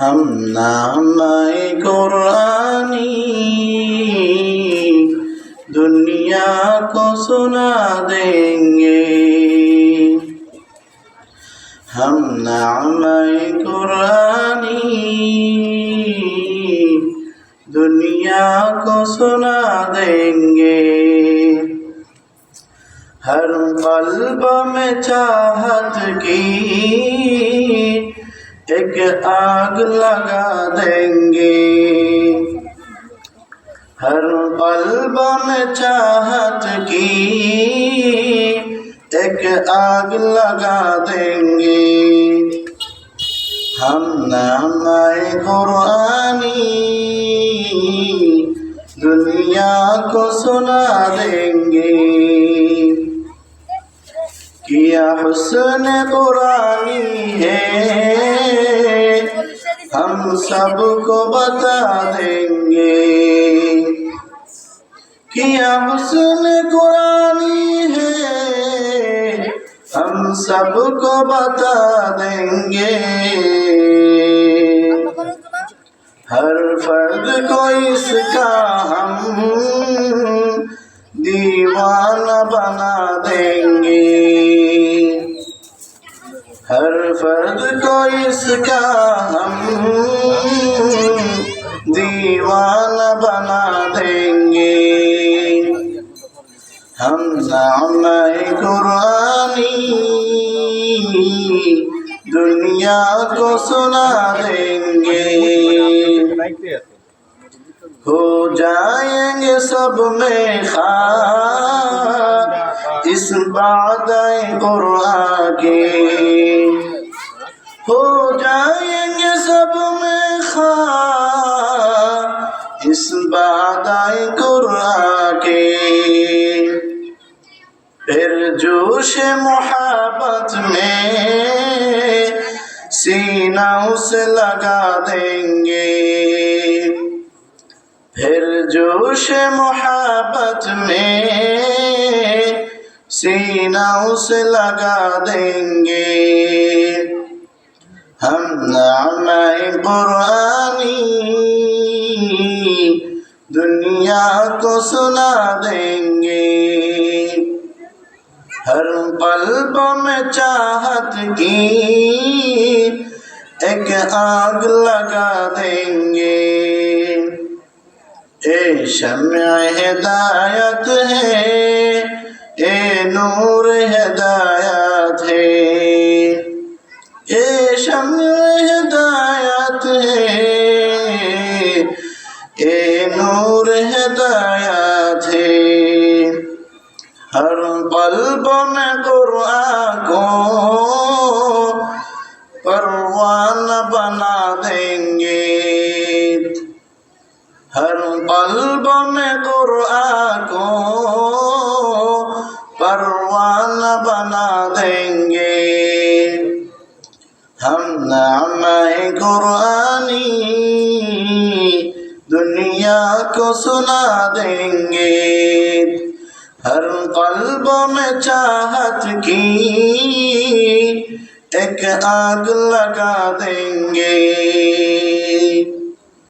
ہم نام قرآنی دنیا کو سنا دیں گے۔ ہم نام قرآنی دنیا کو سنا دیں گے۔ ہر قلب میں چاہت کی ایک آگ لگا دیں گے۔ ہر قلب میں چاہت کی ایک آگ لگا دیں گے۔ ہم نام قرآنی، دنیا کو سنا دیں گے۔ کیا حسن قرآنی ہے؟ ہم سب کو بتا دیں گے کیا حسن قرآنی ہے ہم سب کو بتا دیں گے ہر فرد کو اس کا ہم دیوانہ بنا دیں گے ہر فرد کو اس کا ہم دیوانہ بنا دیں گے۔ ہم نام قرآنی دنیا کو سنا دیں گے۔ ہو جائیں گے سب میں خواہ اس بات قرآن کے ہو جائیں گے سب میں خواہ اس بات قرآن کے پھر جوش محبت میں سینہ اسے لگا دیں گے پھر جوش محبت میں سینہ اسے لگا دیں گے۔ ہم نام قرآنی دنیا کو سنا دیں گے۔ ہر قلب میں چاہت کی ایک آگ لگا دیں گے۔ اے شمع ہدایت ہے۔ اے نور ہدایت ہے اے شمع ہدایت ہے اے نور ہدایت ہے ہر قلب میں قرآن کو پروان بنا دیں گے ہر قلب میں بنا گے۔ ہم نام قرآنی دنیا کو سنا دیں گے۔ ہر قلب میں چاہت کی ایک آگ لگا دیں گے۔